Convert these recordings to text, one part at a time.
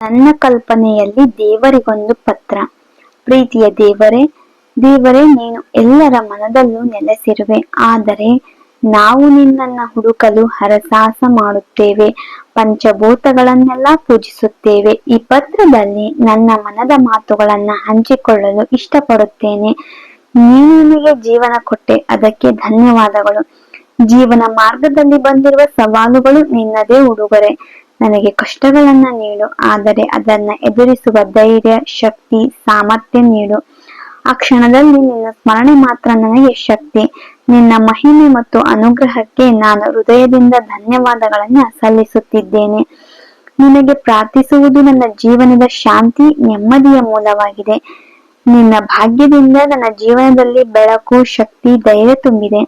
ನನ್ನ ಕಲ್ಪನೆಯಲ್ಲಿ ದೇವರಿಗೊಂದು ಪತ್ರ. ಪ್ರೀತಿಯ ದೇವರೇ ದೇವರೇ, ನೀನು ಎಲ್ಲರ ಮನದಲ್ಲೂ ನೆಲೆಸಿರುವೆ. ಆದರೆ ನಾವು ನಿನ್ನನ್ನ ಹುಡುಕಲು ಹರಸಾಹಸ ಮಾಡುತ್ತೇವೆ. ಪಂಚಭೂತಗಳನ್ನೆಲ್ಲ ಪೂಜಿಸುತ್ತೇವೆ. ಈ ಪತ್ರದಲ್ಲಿ ನನ್ನ ಮನದ ಮಾತುಗಳನ್ನ ಹಂಚಿಕೊಳ್ಳಲು ಇಷ್ಟಪಡುತ್ತೇನೆ. ನೀನು ನನಗೆ ಜೀವನ ಕೊಟ್ಟೆ. ಅದಕ್ಕೆ ಧನ್ಯವಾದಗಳು. ಜೀವನ ಮಾರ್ಗದಲ್ಲಿ ಬಂದಿರುವ ಸವಾಲುಗಳು ನಿನ್ನದೇ ಉಡುಗೊರೆ. ನನಗೆ ಕಷ್ಟಗಳನ್ನ ನೀಡು, ಆದರೆ ಅದನ್ನ ಎದುರಿಸುವ ಧೈರ್ಯ, ಶಕ್ತಿ, ಸಾಮರ್ಥ್ಯ ನೀಡು. ಆ ಕ್ಷಣದಲ್ಲಿ ನಿನ್ನ ಸ್ಮರಣೆ ಮಾತ್ರ ನನಗೆ ಶಕ್ತಿ. ನಿನ್ನ ಮಹಿಮೆ ಮತ್ತು ಅನುಗ್ರಹಕ್ಕೆ ನಾನು ಹೃದಯದಿಂದ ಧನ್ಯವಾದಗಳನ್ನ ಸಲ್ಲಿಸುತ್ತಿದ್ದೇನೆ. ನಿನಗೆ ಪ್ರಾರ್ಥಿಸುವುದು ನನ್ನ ಜೀವನದ ಶಾಂತಿ, ನೆಮ್ಮದಿಯ ಮೂಲವಾಗಿದೆ. ನಿನ್ನ ಭಾಗ್ಯದಿಂದ ನನ್ನ ಜೀವನದಲ್ಲಿ ಬೆಳಕು, ಶಕ್ತಿ, ಧೈರ್ಯ ತುಂಬಿದೆ.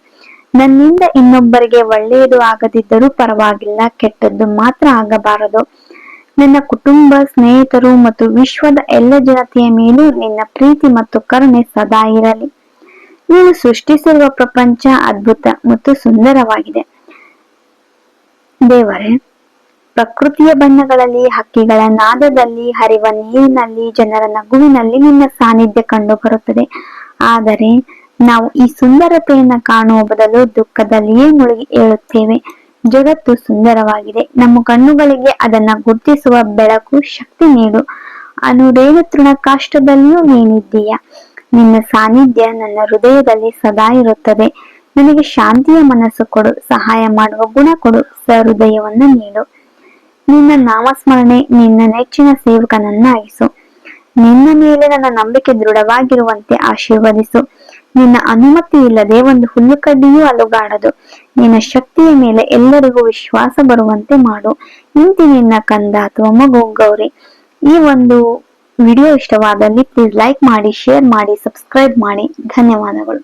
ನನ್ನಿಂದ ಇನ್ನೊಬ್ಬರಿಗೆ ಒಳ್ಳೆಯದು ಆಗದಿದ್ದರೂ ಪರವಾಗಿಲ್ಲ, ಕೆಟ್ಟದ್ದು ಮಾತ್ರ ಆಗಬಾರದು. ನನ್ನ ಕುಟುಂಬ, ಸ್ನೇಹಿತರು ಮತ್ತು ವಿಶ್ವದ ಎಲ್ಲ ಜನತೆಯ ಮೇಲೂ ನಿನ್ನ ಪ್ರೀತಿ ಮತ್ತು ಕರುಣೆ ಸದಾ ಇರಲಿ. ನೀನು ಸೃಷ್ಟಿಸಿರುವ ಪ್ರಪಂಚ ಅದ್ಭುತ ಮತ್ತು ಸುಂದರವಾಗಿದೆ. ದೇವರೇ, ಪ್ರಕೃತಿಯ ಬಣ್ಣಗಳಲ್ಲಿ, ಹಕ್ಕಿಗಳ ನಾದದಲ್ಲಿ, ಹರಿವ ನೀರಿನಲ್ಲಿ, ಜನರ ನಗುವಿನಲ್ಲಿ ನಿನ್ನ ಸಾನ್ನಿಧ್ಯ ಕಂಡು ಬರುತ್ತದೆ ಆದರೆ ನಾವು ಈ ಸುಂದರತೆಯನ್ನ ಕಾಣುವ ಬದಲು ದುಃಖದಲ್ಲಿಯೇ ಮುಳುಗಿ ಏಳುತ್ತೇವೆ. ಜಗತ್ತು ಸುಂದರವಾಗಿದೆ. ನಮ್ಮ ಕಣ್ಣುಗಳಿಗೆ ಅದನ್ನ ಗುರುತಿಸುವ ಬೆಳಕು ಶಕ್ತಿ ನೀಡು. ಅನುರೇಗ ತೃಣ ಕಾಷ್ಟದಲ್ಲಿಯೂ ನೀನಿದ್ದೀಯ? ನಿನ್ನ ಸಾನ್ನಿಧ್ಯ ನನ್ನ ಹೃದಯದಲ್ಲಿ ಸದಾ ಇರುತ್ತದೆ. ನನಗೆ ಶಾಂತಿಯ ಮನಸ್ಸು ಕೊಡು. ಸಹಾಯ ಮಾಡುವ ಗುಣ ಕೊಡು. ಸಹೃದಯವನ್ನು ನೀಡು. ನಿನ್ನ ನಾಮಸ್ಮರಣೆ ನಿನ್ನ ನೆಚ್ಚಿನ ಸೇವಕನನ್ನಾಗಿಸು. ನಿನ್ನ ಮೇಲೆ ನನ್ನ ನಂಬಿಕೆ ದೃಢವಾಗಿರುವಂತೆ ಆಶೀರ್ವದಿಸು. ನಿನ್ನ ಅನುಮತಿ ಇಲ್ಲದೆ ಒಂದು ಹುಲ್ಲುಕಡ್ಡಿಯೂ ಅಲುಗಾಡದು. ನಿನ್ನ ಶಕ್ತಿಯ ಮೇಲೆ ಎಲ್ಲರಿಗೂ ವಿಶ್ವಾಸ ಬರುವಂತೆ ಮಾಡು. ಇಂತಿ ನಿನ್ನ ಕಂದ ಅಥವಾ ಮಗು ಗೌರಿ ಈ ಒಂದು ವಿಡಿಯೋ ಇಷ್ಟವಾದಲ್ಲಿ ಪ್ಲೀಸ್ ಲೈಕ್ ಮಾಡಿ ಶೇರ್ ಮಾಡಿ ಸಬ್ಸ್ಕ್ರೈಬ್ ಮಾಡಿ. ಧನ್ಯವಾದಗಳು.